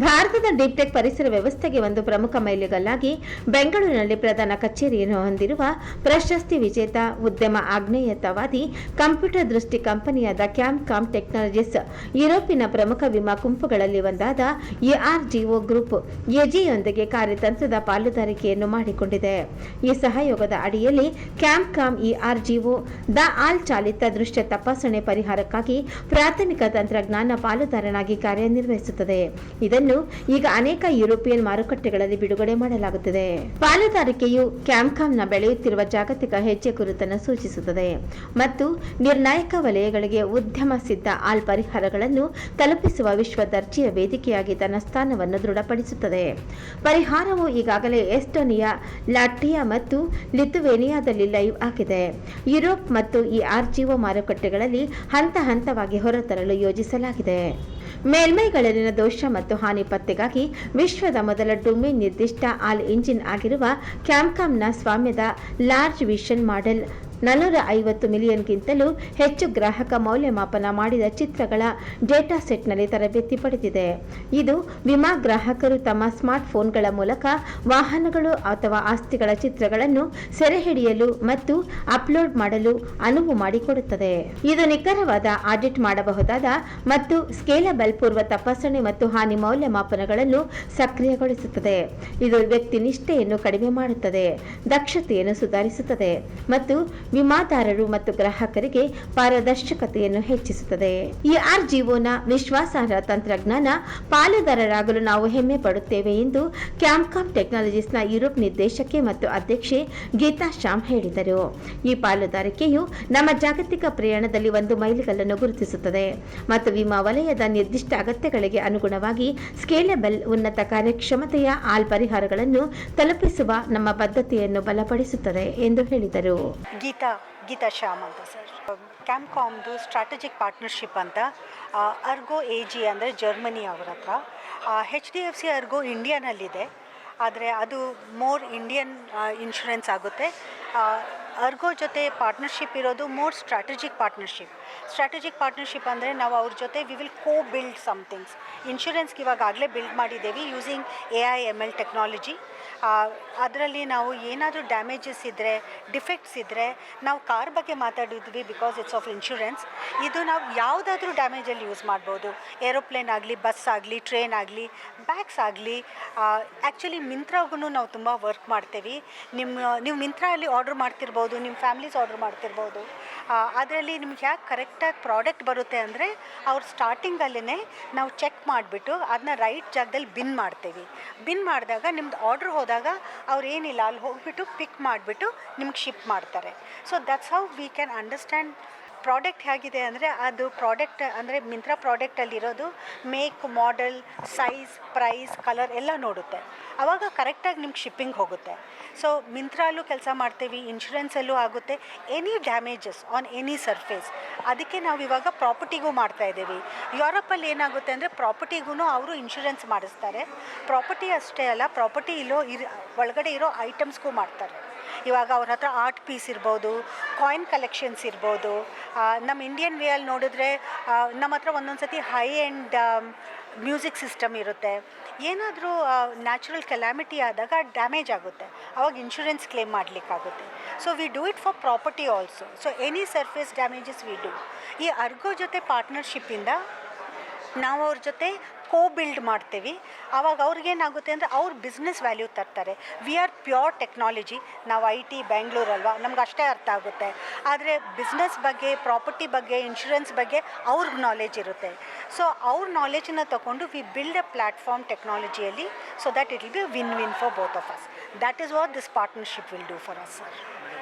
ಭಾರತದ ಡಿಪ್ಟೆಕ್ ಪರಿಸರ ವ್ಯವಸ್ಥೆಗೆ ಒಂದು ಪ್ರಮುಖ ಮೈಲಿಗಲ್ಲಾಗಿ ಬೆಂಗಳೂರಿನಲ್ಲಿ ಪ್ರಧಾನ ಕಚೇರಿಯನ್ನು ಹೊಂದಿರುವ ಪ್ರಶಸ್ತಿ ವಿಜೇತ ಉದ್ಯಮ ಆಗ್ನೇಯತಾವಾದಿ ಕಂಪ್ಯೂಟರ್ ದೃಷ್ಟಿ ಕಂಪನಿಯಾದ ಕ್ಯಾಮ್ಕಾಮ್ ಟೆಕ್ನಾಲಜೀಸ್ ಯುರೋಪಿನ ಪ್ರಮುಖ ವಿಮಾ ಗುಂಪುಗಳಲ್ಲಿ ಒಂದಾದ ಎಆರ್ಜಿಒ ಗ್ರೂಪ್ ಎಜಿಯೊಂದಿಗೆ ಕಾರ್ಯತಂತ್ರದ ಪಾಲುದಾರಿಕೆಯನ್ನು ಮಾಡಿಕೊಂಡಿದೆ. ಈ ಸಹಯೋಗದ ಅಡಿಯಲ್ಲಿ ಕ್ಯಾಮ್ಕಾಮ್ ಇಆರ್ಜಿಒ ದ ಆಲ್ ಚಾಲಿತ ದೃಶ್ಯ ತಪಾಸಣೆ ಪರಿಹಾರಕ್ಕಾಗಿ ಪ್ರಾಥಮಿಕ ತಂತ್ರಜ್ಞಾನ ಪಾಲುದಾರನಾಗಿ ಕಾರ್ಯನಿರ್ವಹಿಸುತ್ತದೆ. ಇದನ್ನು ಈಗ ಅನೇಕ ಯುರೋಪಿಯನ್ ಮಾರುಕಟ್ಟೆಗಳಲ್ಲಿ ಬಿಡುಗಡೆ ಮಾಡಲಾಗುತ್ತದೆ. ಪಾಲುದಾರಿಕೆಯು ಕ್ಯಾಮ್ಕಾಮ್ನ ಬೆಳೆಯುತ್ತಿರುವ ಜಾಗತಿಕ ಹೆಜ್ಜೆ ಗುರುತನ್ನು ಸೂಚಿಸುತ್ತದೆ ಮತ್ತು ನಿರ್ಣಾಯಕ ವಲಯಗಳಿಗೆ ಉದ್ಯಮ ಸಿದ್ಧ ಆಲ್ ಪರಿಹಾರಗಳನ್ನು ತಲುಪಿಸುವ ವಿಶ್ವ ದರ್ಜೆಯ ವೇದಿಕೆಯಾಗಿ ತನ್ನ ಸ್ಥಾನವನ್ನು ದೃಢಪಡಿಸುತ್ತದೆ. ಪರಿಹಾರವು ಈಗಾಗಲೇ ಎಸ್ಟೋನಿಯಾ, ಲಾಟ್ವಿಯಾ ಮತ್ತು ಲಿಥುವೇನಿಯಾದಲ್ಲಿ ಲೈವ್ ಆಗಿದೆ. ಯುರೋಪ್ ಮತ್ತು ಈ ಆರ್ಜಿಒ ಮಾರುಕಟ್ಟೆಗಳಲ್ಲಿ ಹಂತ ಹಂತವಾಗಿ ಹೊರತರಲು ಯೋಜಿಸಲಾಗಿದೆ. ಮೇಲ್ಮೈಗಳಲ್ಲಿನ ದೋಷ ಮತ್ತು ಹಾನಿ ಪತ್ತೆಗಾಗಿ ವಿಶ್ವದ ಮೊದಲ ಡೊಮೇನ್ ನಿರ್ದಿಷ್ಟ ಆಲ್ ಇಂಜಿನ್ ಆಗಿರುವ ಕ್ಯಾಮ್ಕಾಮ್ನ ಸ್ವಾಮ್ಯದ ಲಾರ್ಜ್ ವಿಷನ್ ಮಾಡೆಲ್ ನಾನ್ನೂರ ಐವತ್ತು ಮಿಲಿಯನ್ಗಿಂತಲೂ ಹೆಚ್ಚು ಗ್ರಾಹಕ ಮೌಲ್ಯಮಾಪನ ಮಾಡಿದ ಚಿತ್ರಗಳ ಡೇಟಾ ಸೆಟ್ನಲ್ಲಿ ತರಬೇತಿ ಪಡೆದಿದೆ. ಇದು ವಿಮಾ ಗ್ರಾಹಕರು ತಮ್ಮ ಸ್ಮಾರ್ಟ್ ಫೋನ್ಗಳ ಮೂಲಕ ವಾಹನಗಳು ಅಥವಾ ಆಸ್ತಿಗಳ ಚಿತ್ರಗಳನ್ನು ಸೆರೆಹಿಡಿಯಲು ಮತ್ತು ಅಪ್ಲೋಡ್ ಮಾಡಲು ಅನುವು ಮಾಡಿಕೊಡುತ್ತದೆ. ಇದು ನಿಖರವಾದ ಆಡಿಟ್ ಮಾಡಬಹುದಾದ ಮತ್ತು ಸ್ಕೇಲಬಲ್ ಪೂರ್ವ ತಪಾಸಣೆ ಮತ್ತು ಹಾನಿ ಮೌಲ್ಯಮಾಪನಗಳನ್ನು ಸಕ್ರಿಯಗೊಳಿಸುತ್ತದೆ. ಇದು ವ್ಯಕ್ತಿ ನಿಷ್ಠೆಯನ್ನು ಕಡಿಮೆ ಮಾಡುತ್ತದೆ, ದಕ್ಷತೆಯನ್ನು ಸುಧಾರಿಸುತ್ತದೆ ಮತ್ತು ವಿಮಾದಾರರು ಮತ್ತು ಗ್ರಾಹಕರಿಗೆ ಪಾರದರ್ಶಕತೆಯನ್ನು ಹೆಚ್ಚಿಸುತ್ತದೆ. ಈ ಆರ್ಜಿಒನ ವಿಶ್ವಾಸಾರ್ಹ ತಂತ್ರಜ್ಞಾನ ಪಾಲುದಾರರಾಗಲು ನಾವು ಹೆಮ್ಮೆ ಪಡುತ್ತೇವೆ ಎಂದು ಕ್ಯಾಂಪ್ಕಾಮ್ ಟೆಕ್ನಾಲಜೀಸ್ನ ಯುರೋಪ್ ನಿರ್ದೇಶಕಿ ಮತ್ತು ಅಧ್ಯಕ್ಷೆ ಗೀತಾ ಶ್ಯಾಮ್ ಹೇಳಿದರು. ಈ ಪಾಲುದಾರಿಕೆಯು ನಮ್ಮ ಜಾಗತಿಕ ಪ್ರಯಾಣದಲ್ಲಿ ಒಂದು ಮೈಲಿಗಲ್ಲನ್ನು ಗುರುತಿಸುತ್ತದೆ ಮತ್ತು ವಿಮಾ ವಲಯದ ನಿರ್ದಿಷ್ಟ ಅಗತ್ಯಗಳಿಗೆ ಅನುಗುಣವಾಗಿ ಸ್ಕೇಲೆಬಲ್ ಉನ್ನತ ಕಾರ್ಯಕ್ಷಮತೆಯ ಆಲ್ ಪರಿಹಾರಗಳನ್ನು ತಲುಪಿಸುವ ನಮ್ಮ ಬದ್ಧತೆಯನ್ನು ಬಲಪಡಿಸುತ್ತದೆ ಎಂದು ಹೇಳಿದರು. ಗೀತಾ ಗೀತಾ ಶ್ಯಾಮ್ ಅಂತ ಸರ್. ಕ್ಯಾಮ್ಕಾಮ್ದು ಸ್ಟ್ರಾಟಜಿಕ್ ಪಾರ್ಟ್ನರ್ಶಿಪ್ ಅಂತ ಅರ್ಗೋ ಎ ಜಿ ಅಂದರೆ ಜರ್ಮನಿ ಅವ್ರ ಹತ್ರ. H D F C ERGO ಇಂಡಿಯಾನಲ್ಲಿದೆ ಆದರೆ ಅದು ಮೋರ್ ಇಂಡಿಯನ್ ಇನ್ಶೂರೆನ್ಸ್ ಆಗುತ್ತೆ. ಅರ್ಗೋ ಜೊತೆ ಪಾರ್ಟ್ನರ್ಶಿಪ್ ಇರೋದು more strategic partnership strategic partnership ಅಂದರೆ ನಾವು ಅವ್ರ ಜೊತೆ we will co build somethings ಇನ್ಶೂರೆನ್ಸ್ಗೆ ಇವಾಗಾಗಲೇ ಬಿಲ್ಡ್ ಮಾಡಿದ್ದೇವೆ using A I M L technology ಅದರಲ್ಲಿ ನಾವು ಏನಾದರೂ ಡ್ಯಾಮೇಜಸ್ ಇದ್ದರೆ ಡಿಫೆಕ್ಟ್ಸ್ ಇದ್ದರೆ ನಾವು ಕಾರ್ ಬಗ್ಗೆ ಮಾತಾಡಿದ್ವಿ ಬಿಕಾಸ್ ಇಟ್ಸ್ ಆಫ್ ಇನ್ಶೂರೆನ್ಸ್ ಇದು ನಾವು ಯಾವುದಾದ್ರೂ ಡ್ಯಾಮೇಜಲ್ಲಿ ಯೂಸ್ ಮಾಡ್ಬೋದು. ಏರೋಪ್ಲೇನ್ ಆಗಲಿ ಬಸ್ ಆಗಲಿ ಟ್ರೈನ್ ಆಗಲಿ ಬ್ಯಾಗ್ಸ್ ಆಗಲಿ ಆ್ಯಕ್ಚುಲಿ ಮಿಂತ್ರಾಗೂ ನಾವು ತುಂಬ ವರ್ಕ್ ಮಾಡ್ತೇವೆ. ನಿಮ್ಮ, ನೀವು ಮಿಂತ್ರಲ್ಲಿ ಆರ್ಡರ್ ಮಾಡ್ತಿರ್ಬೋದು. ನಿಮ್ಮ ಫ್ಯಾಮ್ಲೀಸ್ ಆರ್ಡ್ರ್ ಮಾಡ್ತಿರ್ಬೋದು. ಅದರಲ್ಲಿ ನಿಮ್ಗೆ ಯಾಕೆ ಕರೆಕ್ಟಾಗಿ ಪ್ರಾಡಕ್ಟ್ ಬರುತ್ತೆ ಅಂದರೆ, ಅವ್ರು ಸ್ಟಾರ್ಟಿಂಗಲ್ಲೇ ನಾವು ಚೆಕ್ ಮಾಡಿಬಿಟ್ಟು ಅದನ್ನ ರೈಟ್ ಜಾಗದಲ್ಲಿ ಬಿನ್ ಮಾಡ್ತೀವಿ. ಬಿನ್ ಮಾಡಿದಾಗ ನಿಮ್ದು ಆರ್ಡ್ರ್ ಹೋದಾಗ ಅವ್ರು ಏನಿಲ್ಲ, ಅಲ್ಲಿ ಹೋಗಿಬಿಟ್ಟು ಪಿಕ್ ಮಾಡಿಬಿಟ್ಟು ನಿಮ್ಗೆ ಶಿಪ್ ಮಾಡ್ತಾರೆ. So that's how we can understand product ಹೇಗಿದೆ ಅಂದರೆ ಅದು ಪ್ರಾಡಕ್ಟ್ ಅಂದರೆ Myntra ಪ್ರಾಡಕ್ಟಲ್ಲಿರೋದು make model size price colour ಎಲ್ಲ ನೋಡುತ್ತೆ. ಆವಾಗ ಕರೆಕ್ಟಾಗಿ ನಿಮ್ಗೆ ಶಿಪ್ಪಿಂಗ್ ಹೋಗುತ್ತೆ. ಸೊ ಮಿಂತ್ರಲ್ಲೂ ಕೆಲಸ ಮಾಡ್ತೀವಿ ಇನ್ಶೂರೆನ್ಸಲ್ಲೂ ಆಗುತ್ತೆ. Any damages on any surface ಅದಕ್ಕೆ ನಾವು ಇವಾಗ ಪ್ರಾಪರ್ಟಿಗೂ ಮಾಡ್ತಾ ಇದ್ದೀವಿ. ಯುರೋಪಲ್ಲಿ ಏನಾಗುತ್ತೆ ಅಂದರೆ ಪ್ರಾಪರ್ಟಿಗೂ ಅವರು ಇನ್ಶೂರೆನ್ಸ್ ಮಾಡಿಸ್ತಾರೆ. ಪ್ರಾಪರ್ಟಿ ಅಷ್ಟೇ ಅಲ್ಲ ಪ್ರಾಪರ್ಟಿ ಇರೋ ಇರ್, ಒಳಗಡೆ ಇರೋ ಐಟಮ್ಸ್ಗೂ ಮಾಡ್ತಾರೆ. ಇವಾಗ ಅವ್ರ ಹತ್ರ ಆರ್ಟ್ ಪೀಸ್ ಇರ್ಬೋದು ಕಾಯಿನ್ ಕಲೆಕ್ಷನ್ಸ್ ಇರ್ಬೋದು ನಮ್ಮ ಇಂಡಿಯನ್ ವೇಯಲ್ಲಿ ನೋಡಿದ್ರೆ ನಮ್ಮ ಹತ್ರ ಒಂದೊಂದು ಸತಿ ಹೈ ಆ್ಯಂಡ್ ಮ್ಯೂಸಿಕ್ ಸಿಸ್ಟಮ್ ಇರುತ್ತೆ. ಏನಾದರೂ ನ್ಯಾಚುರಲ್ ಕೆಲಾಮಿಟಿ ಆದಾಗ ಡ್ಯಾಮೇಜ್ ಆಗುತ್ತೆ. ಅವಾಗ insurance claim ಮಾಡಲಿಕ್ಕಾಗುತ್ತೆ. So we do it for property also so any surface damages we do ಈ ಅರ್ಗೋ ಜೊತೆ ಪಾರ್ಟ್ನರ್ಶಿಪ್ಪಿಂದ ನಾವು ಅವ್ರ ಜೊತೆ ಕೋ ಬಿಲ್ಡ್ ಮಾಡ್ತೀವಿ ಆವಾಗ ಅವ್ರಿಗೇನಾಗುತ್ತೆ ಅಂದರೆ ಅವ್ರ ಬಿಸ್ನೆಸ್ ವ್ಯಾಲ್ಯೂ ತರ್ತಾರೆ. ವಿ ಆರ್ ಪ್ಯೂರ್ ಟೆಕ್ನಾಲಜಿ ನಾವು ಐ ಟಿ ಬೆಂಗಳೂರು ಅಲ್ವಾ? ನಮ್ಗೆ ಅಷ್ಟೇ ಅರ್ಥ ಆಗುತ್ತೆ. ಆದರೆ ಬಿಸ್ನೆಸ್ ಬಗ್ಗೆ ಪ್ರಾಪರ್ಟಿ ಬಗ್ಗೆ ಇನ್ಶೂರೆನ್ಸ್ ಬಗ್ಗೆ ಅವ್ರಿಗೆ ನಾಲೆಜ್ ಇರುತ್ತೆ. ಸೊ ಅವ್ರ ನಾಲೆಜನ್ನ ತಗೊಂಡು we build a platform ಟೆಕ್ನಾಲಜಿಯಲ್ಲಿ so that it will be win win for both of us that is what this partnership will do for us sir